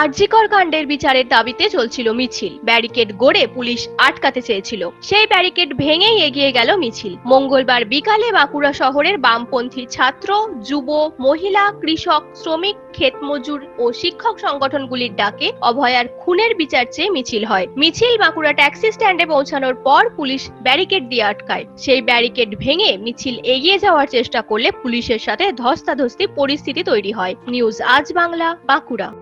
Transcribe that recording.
আরজিকর কাণ্ডের বিচারের দাবিতে চলছিল মিছিল। ব্যারিকেড গড়ে পুলিশ আটকাতে চেয়েছিল। সেই ব্যারিকেড ভেঙেই এগিয়ে গেল মিছিল। মঙ্গলবার বিকালে বাঁকুড়া শহরের বামপন্থী ছাত্র, যুব, মহিলা, কৃষক, শ্রমিক, ক্ষেতমজুর ও শিক্ষক সংগঠনগুলির ডাকে অভয়ার খুনের বিচার চেয়ে মিছিল হয়। মিছিল বাঁকুড়া ট্যাক্সি স্ট্যান্ডে পৌঁছানোর পর পুলিশ ব্যারিকেড দিয়ে আটকায়। সেই ব্যারিকেড ভেঙে মিছিল এগিয়ে যাওয়ার চেষ্টা করলে পুলিশের সাথে ধস্তাধস্তি পরিস্থিতি তৈরি হয়। নিউজ আজ বাংলা, বাঁকুড়া।